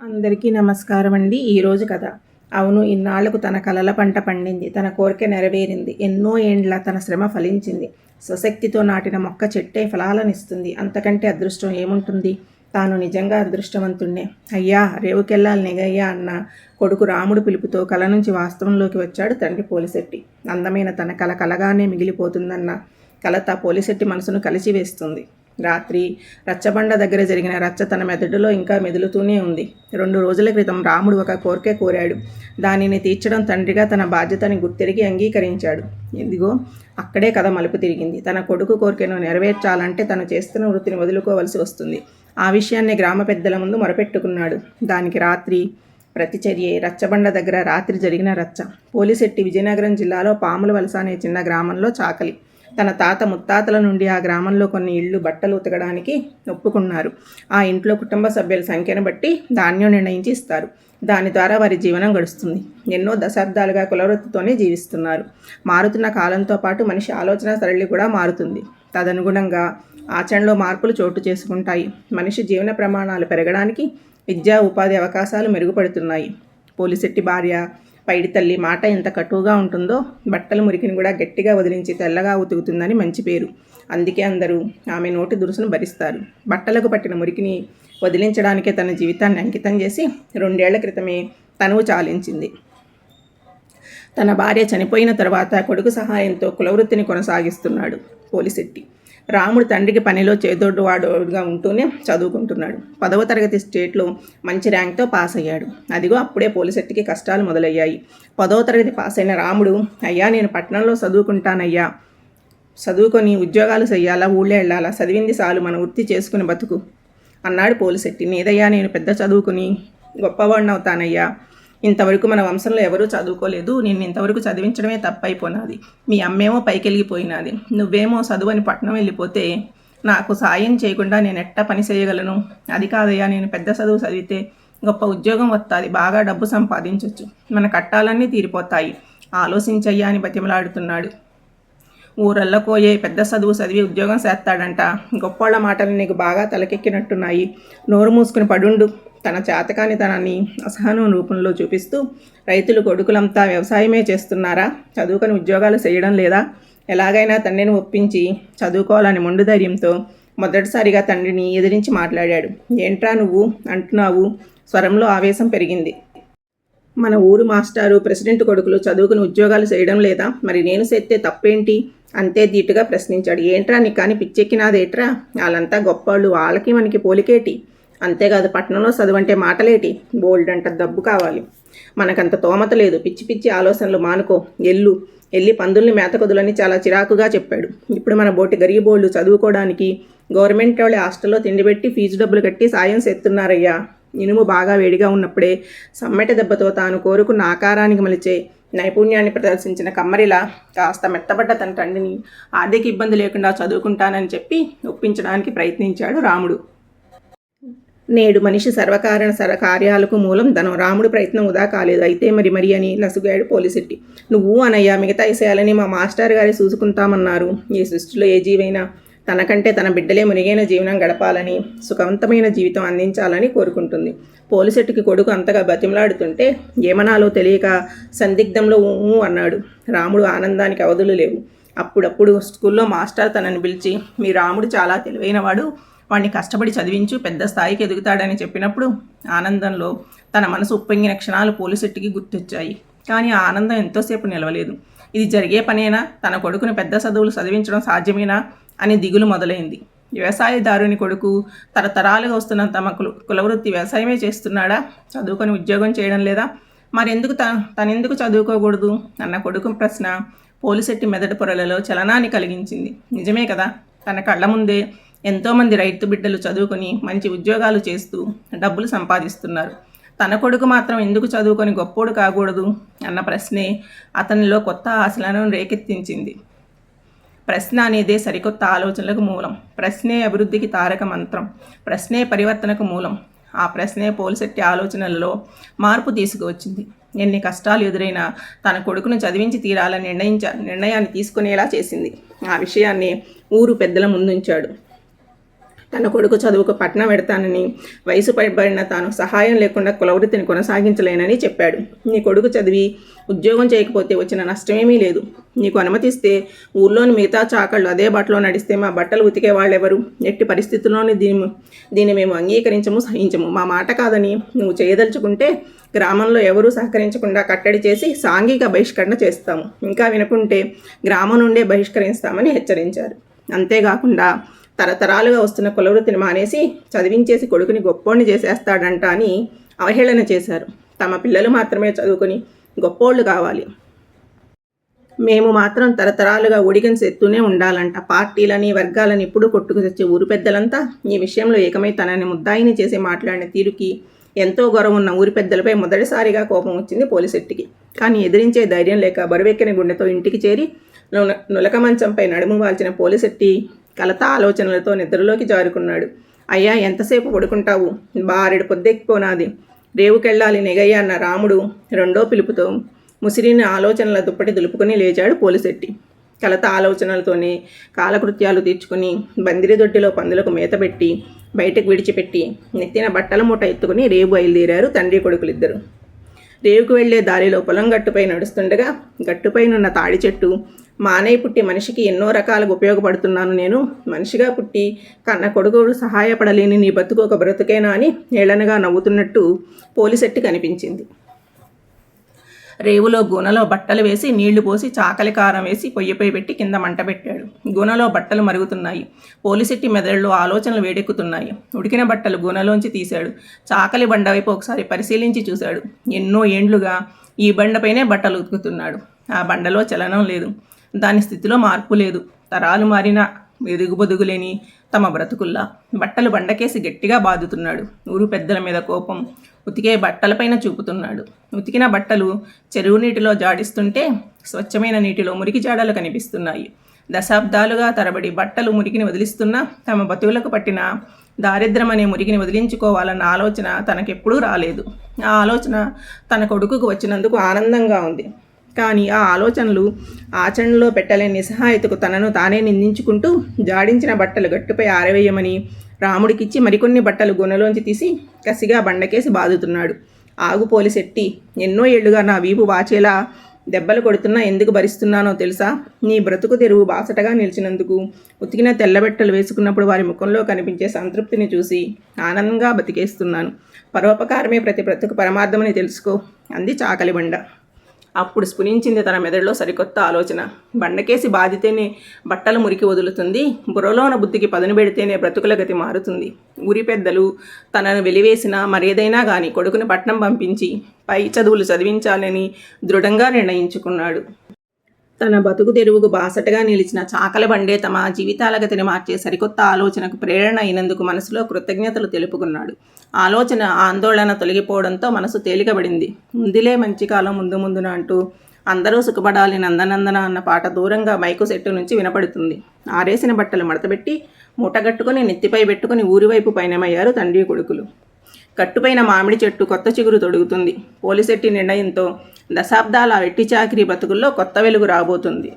అందరికీ నమస్కారం అండి ఈరోజు కథ. అవును ఇన్నాళ్ళకు తన కలల పంట పండింది. తన కోరిక నెరవేరింది. ఎన్నో ఏండ్ల తన శ్రమ ఫలించింది. స్వశక్తితో నాటిన మొక్క చెట్టే ఫలాలనిస్తుంది. అంతకంటే అదృష్టం ఏముంటుంది? తాను నిజంగా అదృష్టవంతుణ్ణే. అయ్యా రేవుకెళ్ళాలి నిగయ్యా అన్న కొడుకు రాముడు పిలుపుతో కల నుంచి వాస్తవంలోకి వచ్చాడు తండ్రి పోలిశెట్టి. అందమైన తన కల కలగానే మిగిలిపోతుందన్న కలత పోలిశెట్టి మనసును కలిసివేస్తుంది. రాత్రి రచ్చబండ దగ్గర జరిగిన రచ్చ తన మెదడులో ఇంకా మెదులుతూనే ఉంది. రెండు రోజుల క్రితం రాముడు ఒక కోరికే కోరాడు. దానిని తీర్చడం తండ్రిగా తన బాధ్యతని గుర్తిరిగి అంగీకరించాడు. ఇదిగో అక్కడే కథ మలుపు తిరిగింది. తన కొడుకు కోరికను నెరవేర్చాలంటే తను చేస్తున్న వృత్తిని వదులుకోవలసి వస్తుంది. ఆ విషయాన్ని గ్రామ పెద్దల ముందు మొరపెట్టుకున్నాడు. దానికి రాత్రి ప్రతిచర్యే రచ్చబండ దగ్గర రాత్రి జరిగిన రచ్చ. పోలిశెట్టి విజయనగరం జిల్లాలో పాముల వలస అనే చిన్న గ్రామంలో చాకలి. తన తాత ముత్తాతల నుండి ఆ గ్రామంలో కొన్ని ఇళ్ళు బట్టలు ఉతకడానికి ఒప్పుకున్నారు. ఆ ఇంట్లో కుటుంబ సభ్యుల సంఖ్యను బట్టి ధాన్యం నిర్ణయించి ఇస్తారు దాని ద్వారా వారి జీవనం గడుస్తుంది. ఎన్నో దశాబ్దాలుగా కులవృత్తితోనే జీవిస్తున్నారు. మారుతున్న కాలంతో పాటు మనిషి ఆలోచన సరళి కూడా మారుతుంది. తదనుగుణంగా ఆచరణలో మార్పులు చోటు చేసుకుంటాయి. మనిషి జీవన ప్రమాణాలు పెరగడానికి విద్యా ఉపాధి అవకాశాలు మెరుగుపడుతున్నాయి. పోలిశెట్టి భార్య పైడి తల్లి మాట ఎంత కటువుగా ఉంటుందో బట్టల మురికిని కూడా గట్టిగా వదిలించి తెల్లగా ఉతుకుతుందని మంచి పేరు. అందుకే అందరూ ఆమె నోటి దురుసును భరిస్తారు. బట్టలకు పట్టిన మురికిని వదిలించడానికే తన జీవితాన్ని అంకితం చేసి రెండేళ్ళ క్రితమే తనువు చాలించింది. తన భార్య చనిపోయిన తర్వాత కొడుకు సహాయంతో కులవృత్తిని కొనసాగిస్తున్నాడు పోలిశెట్టి. రాముడు తండ్రికి పనిలో చేదోడువాడుగా ఉంటూనే చదువుకుంటున్నాడు. పదవ తరగతి స్టేట్లో మంచి ర్యాంక్తో పాస్ అయ్యాడు. అదిగో అప్పుడే పోలిసెట్టికి కష్టాలు మొదలయ్యాయి. పదవ తరగతి పాస్ అయిన రాముడు అయ్యా నేను పట్టణంలో చదువుకుంటానయ్యా. చదువుకొని ఉద్యోగాలు చెయ్యాలా? ఊళ్ళో వెళ్ళాలా చదివింది చాలు మన వృత్తి చేసుకుని బతుకు అన్నాడు పోలిశెట్టి. నేదయ్యా నేను పెద్ద చదువుకుని గొప్పవాడిని అవుతానయ్యా ఇంతవరకు మన వంశంలో ఎవరూ చదువుకోలేదు. నేను ఇంతవరకు చదివించడమే తప్పైపోయినది మీ అమ్మేమో పైకెళ్ళిపోయినది. నువ్వేమో చదువు అని పట్టణం వెళ్ళిపోతే నాకు సాయం చేయకుండా నేను ఎట్టా పని చేయగలను? అది కాదయ్యా నేను పెద్ద చదువు చదివితే గొప్ప ఉద్యోగం వస్తుంది బాగా డబ్బు సంపాదించవచ్చు మన కట్టాలన్నీ తీరిపోతాయి. ఆలోచించయ్యా అని బతిమలాడుతున్నాడు. ఊరల్లకోయే పెద్ద చదువు చదివి ఉద్యోగం చేస్తాడంట. గొప్పోళ్ళ మాటలు నీకు బాగా తలకెక్కినట్టున్నాయి. నోరు మూసుకుని పడుండు. తన చాతకానితనాన్ని అసహనం రూపంలో చూపిస్తూ రైతులు కొడుకులంతా వ్యవసాయమే చేస్తున్నారా? చదువుకొని ఉద్యోగాలు చేయడం లేదా? ఎలాగైనా తండ్రిని ఒప్పించి చదువుకోవాలని మొండు ధైర్యంతో మొదటిసారిగా తండ్రిని ఎదిరించి మాట్లాడాడు. ఏంట్రా నువ్వు? అంటున్నావు. స్వరంలో ఆవేశం పెరిగింది. మన ఊరు మాస్టారు ప్రెసిడెంట్ కొడుకులు చదువుకుని ఉద్యోగాలు చేయడం లేదా? మరి నేను చేస్తే తప్పేంటి? అంతే ధీటుగా ప్రశ్నించాడు. ఏంట్రా నీ కానీ పిచ్చెక్కినాదేట్రా? వాళ్ళంతా గొప్పవాళ్ళు వాళ్ళకి మనకి పోలికేటి? అంతేకాదు పట్టణంలో చదువంటే మాటలేటి? బోల్డ్ అంట డబ్బు కావాలి. మనకంత తోమత లేదు. పిచ్చి పిచ్చి ఆలోచనలు మానుకో. ఎల్లు. ఎల్లి పందుల్ని మేతకొదులని చాలా చిరాకుగా చెప్పాడు. ఇప్పుడు మన బోటి గరీబోళ్ళు చదువుకోవడానికి గవర్నమెంట్ వాళ్ళే హాస్టల్లో తిండి పెట్టి ఫీజు డబ్బులు కట్టి సాయం చేస్తున్నారయ్యా. ఇనుము బాగా వేడిగా ఉన్నప్పుడే సమ్మెట దెబ్బతో తాను కోరుకున్న ఆకారానికి మలిచే నైపుణ్యాన్ని ప్రదర్శించిన కమ్మరిలా కాస్త మెత్తబడ్డ తన తండ్రిని ఆర్థిక ఇబ్బంది లేకుండా చదువుకుంటానని చెప్పి ఒప్పించడానికి ప్రయత్నించాడు రాముడు. నేడు మనిషి సర్వకారణ సర కార్యాలకు మూలం ధనం రాముడి ప్రయత్నం ఉదా కాలేదు. అయితే మరి మరి అని నసుగాడు పోలిసెట్టి నువ్వు అనయ్యా మిగతా విషయాలని మా మాస్టర్ గారి చూసుకుంటామన్నారు ఈ సృష్టిలో ఏ జీవైనా తనకంటే తన బిడ్డలే మునిగైన జీవనం గడపాలని సుఖవంతమైన జీవితం అందించాలని కోరుకుంటుంది. పోలిసెట్టుకి కొడుకు అంతగా బతిమలాడుతుంటే ఏమనాలో తెలియక సందిగ్ధంలో ఊ అన్నాడు. రాముడు ఆనందానికి అవధులు లేవు. అప్పుడప్పుడు స్కూల్లో మాస్టర్ తనని పిలిచి మీ రాముడు చాలా తెలివైనవాడు. వాడిని కష్టపడి చదివించు పెద్ద స్థాయికి ఎదుగుతాడని చెప్పినప్పుడు ఆనందంలో తన మనసు ఉప్పొంగిన క్షణాలు పోలీసెట్టికి గుర్తొచ్చాయి. కానీ ఆ ఆనందం ఎంతోసేపు నిలవలేదు. ఇది జరిగే పనేనా? తన కొడుకుని పెద్ద చదువులు చదివించడం సాధ్యమేనా? అని దిగులు మొదలైంది. వ్యవసాయదారుని కొడుకు తరతరాలుగా వస్తున్న తమ కుల కులవృత్తి వ్యవసాయమే చేస్తున్నాడా? చదువుకొని ఉద్యోగం చేయడం లేదా? మరెందుకు త తనెందుకు చదువుకోకూడదు? అన్న కొడుకు ప్రశ్న పోలిసెట్టి మెదడు పొరలలో చలనాన్ని కలిగించింది. నిజమే కదా? తన కళ్ళ ముందే ఎంతోమంది రైతు బిడ్డలు చదువుకొని మంచి ఉద్యోగాలు చేస్తూ డబ్బులు సంపాదిస్తున్నారు. తన కొడుకు మాత్రం ఎందుకు చదువుకొని గొప్పోడు కాకూడదు అన్న ప్రశ్నే అతనిలో కొత్త ఆశలను రేకెత్తించింది. ప్రశ్న అనేదే సరికొత్త ఆలోచనలకు మూలం. ప్రశ్నే అభివృద్ధికి తారక మంత్రం. ప్రశ్నే పరివర్తనకు మూలం. ఆ ప్రశ్నే పోల్సెట్టి ఆలోచనలలో మార్పు తీసుకువచ్చింది. ఎన్ని కష్టాలు ఎదురైనా తన కొడుకును చదివించి తీరాలని నిర్ణయించ నిర్ణయాన్ని తీసుకునేలా చేసింది. ఆ విషయాన్ని ఊరు పెద్దల ముందుంచాడు. తన కొడుకు చదువుకు పట్నం పెడతానని వయసు పైబడిన తాను సహాయం లేకుండా కులవృత్తిని కొనసాగించలేనని చెప్పాడు. నీ కొడుకు చదివి ఉద్యోగం చేయకపోతే వచ్చిన నష్టమేమీ లేదు. నీకు అనుమతిస్తే ఊర్లోని మిగతా చాకళ్ళు అదే బట్టలో నడిస్తే మా బట్టలు ఉతికే వాళ్ళెవరు? ఎట్టి పరిస్థితుల్లోని దీని దీన్ని మేము అంగీకరించము సహించము. మా మాట కాదని నువ్వు చేయదలుచుకుంటే గ్రామంలో ఎవరూ సహకరించకుండా కట్టడి చేసి సాంఘిక బహిష్కరణ చేస్తాము. ఇంకా వినకుంటే గ్రామం నుండే బహిష్కరిస్తామని హెచ్చరించారు. అంతేకాకుండా తరతరాలుగా వస్తున్న కులవృత్తిని మానేసి చదివించేసి కొడుకుని గొప్పోడిని చేసేస్తాడంట అని అవహేళన చేశారు. తమ పిల్లలు మాత్రమే చదువుకొని గొప్పోళ్ళు కావాలి. మేము మాత్రం తరతరాలుగా ఒడిగని ఎత్తునే ఉండాలంట. పార్టీలని వర్గాలని ఇప్పుడు కొట్టుకు తెచ్చే ఊరు పెద్దలంతా ఈ విషయంలో ఏకమై తనని ముద్దాయిని చేసి మాట్లాడిన తీరుకి ఎంతో గౌరవం ఉన్న ఊరి పెద్దలపై మొదటిసారిగా కోపం వచ్చింది పోలీసెట్టికి కానీ ఎదిరించే ధైర్యం లేక బరువెక్కిన గుండెతో ఇంటికి చేరి నుల- నులక మంచంపై నడుము వాల్చిన పోలీసెట్టి కలత ఆలోచనలతో నిద్రలోకి జారుకున్నాడు. అయ్యా ఎంతసేపు పడుకుంటావు? బారెడు పొద్దెక్కిపోనాది. రేవుకెళ్ళాలి నెగయ్య అన్న రాముడు రెండో పిలుపుతో ముసిరిని ఆలోచనల దుప్పటి దులుపుకొని లేచాడు పోలిశెట్టి. కలత ఆలోచనలతోనే కాలకృత్యాలు తీర్చుకుని బందిరి దొడ్డిలో పందులకు మేత పెట్టి బయటకు విడిచిపెట్టి నెత్తిన బట్టల మూట ఎత్తుకుని రేవు బయలుదేరారు తండ్రి కొడుకులిద్దరు. రేవుకు వెళ్ళే దారిలో పొలం గట్టుపై నడుస్తుండగా గట్టుపైనున్న తాడి చెట్టు మానై పుట్టి మనిషికి ఎన్నో రకాలుగా ఉపయోగపడుతున్నాను నేను. మనిషిగా పుట్టి కన్న కొడుకుడు సహాయపడలేని నీ బతుకు ఒక బ్రతుకేనా అని ఏళనగా నవ్వుతున్నట్టు పోలిసెట్టి కనిపించింది. రేవులో గునలో బట్టలు వేసి నీళ్ళు పోసి చాకలి కారం వేసి పొయ్యిపై పెట్టి కింద మంట పెట్టాడు. గునలో బట్టలు మరుగుతున్నాయి. పోలిసెట్టి మెదడులో ఆలోచనలు వేడెక్కుతున్నాయి. ఉడికిన బట్టలు గునలోంచి తీశాడు. చాకలి బండ వైపు ఒకసారి పరిశీలించి చూశాడు. ఎన్నో ఏండ్లుగా ఈ బండపైనే బట్టలు ఉతుకుతున్నాడు. ఆ బండలో చలనం లేదు. దాని స్థితిలో మార్పు లేదు. తరాలు మారిన ఎదుగుబొదుగులేని తమ బ్రతుకుల్లా. బట్టలు బండకేసి గట్టిగా బాదుతున్నాడు. ఊరు పెద్దల మీద కోపం ఉతికే బట్టలపైన చూపుతున్నాడు. ఉతికిన బట్టలు చెరువు నీటిలో జాడిస్తుంటే స్వచ్ఛమైన నీటిలో మురికి జాడలు కనిపిస్తున్నాయి. దశాబ్దాలుగా తరబడి బట్టలు మురికిని వదిలిస్తున్నా తమ బతువులకు పట్టిన దారిద్ర్యం అనే మురికిని వదిలించుకోవాలన్న ఆలోచన తనకెప్పుడూ రాలేదు. ఆ ఆలోచన తన కొడుకుకు వచ్చినందుకు ఆనందంగా ఉంది. కానీ ఆ ఆలోచనలు ఆచరణలో పెట్టలేని నిస్సహాయతకు తనను తానే నిందించుకుంటూ జాడించిన బట్టలు గట్టుపై ఆరవేయమని రాముడికిచ్చి మరికొన్ని బట్టలు గుణలోంచి తీసి కసిగా బండకేసి బాదుతున్నాడు. ఆగు శెట్టి ఎన్నో ఏళ్ళుగా నా వీపు వాచేలా దెబ్బలు కొడుతున్నా ఎందుకు భరిస్తున్నానో తెలుసా? నీ బ్రతుకు తెరువు బాసటగా నిలిచినందుకు ఉతికిన తెల్లబెట్టలు వేసుకున్నప్పుడు వారి ముఖంలో కనిపించే సంతృప్తిని చూసి ఆనందంగా బతికేస్తున్నాను. పరోపకారమే ప్రతి బ్రతుకు పరమార్థమని తెలుసుకో అంది చాకలి బండ. అప్పుడు స్ఫురించింది తన మెదడులో సరికొత్త ఆలోచన. బండకేసి బాధితేనే బట్టలు మురికి వదులుతుంది బుర్రలోన బుద్ధికి పదును పెడితేనే బ్రతుకుల గతి మారుతుంది. ఊరి పెద్దలు తనను వెలివేసినా మరేదైనా కానీ కొడుకుని పట్నం పంపించి పై చదువులు చదివించాలని దృఢంగా నిర్ణయించుకున్నాడు. తన బతుకు తెరువుకు బాసటగా నిలిచిన చాకల బండే తమ జీవితాల గతిని మార్చే సరికొత్త ఆలోచనకు ప్రేరణ అయినందుకు మనసులో కృతజ్ఞతలు తెలుపుకున్నాడు. ఆలోచన ఆందోళన తొలగిపోవడంతో మనసు తేలికబడింది. ముందులే మంచి కాలం ముందు ముందున అంటూ అందరూ సుఖపడాలి నందనందన అన్న పాట దూరంగా మైకు సెట్టు నుంచి వినపడుతుంది. ఆరేసిన బట్టలు మడతపెట్టి మూటగట్టుకుని నెత్తిపై పెట్టుకుని ఊరివైపు పయనమయ్యారు తండ్రి కొడుకులు. కట్టుపైన మామిడి చెట్టు కొత్త చిగురు తొడుగుతుంది. పోలిసెట్టి నిర్ణయంతో దశాబ్దాల వెట్టి చాకిరీ బతుకుల్లో కొత్త వెలుగు రాబోతుంది.